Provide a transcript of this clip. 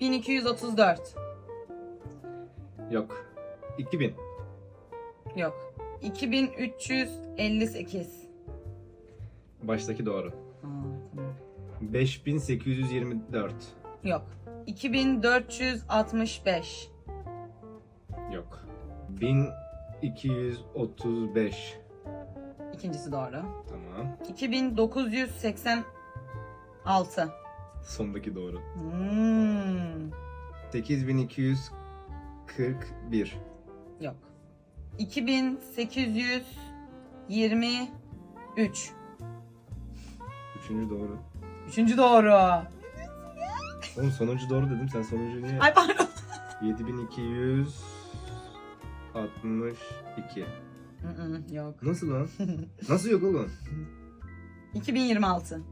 1234. Yok. 2000. Yok. 2358. Baştaki doğru. Aa, tamam. 5824. Yok. 2465. Yok. 1235. İkincisi doğru. Tamam. 2986. Sondaki doğru. Hmm. 8241. Yok. 2823. Üçüncü doğru. Üçüncü doğru. Oğlum sonuncu doğru dedim. Sen sonuncu niye? Ay pardon. 7262. Mm-mm, Yok. Nasıl lan? Nasıl yok oğlum? 2026.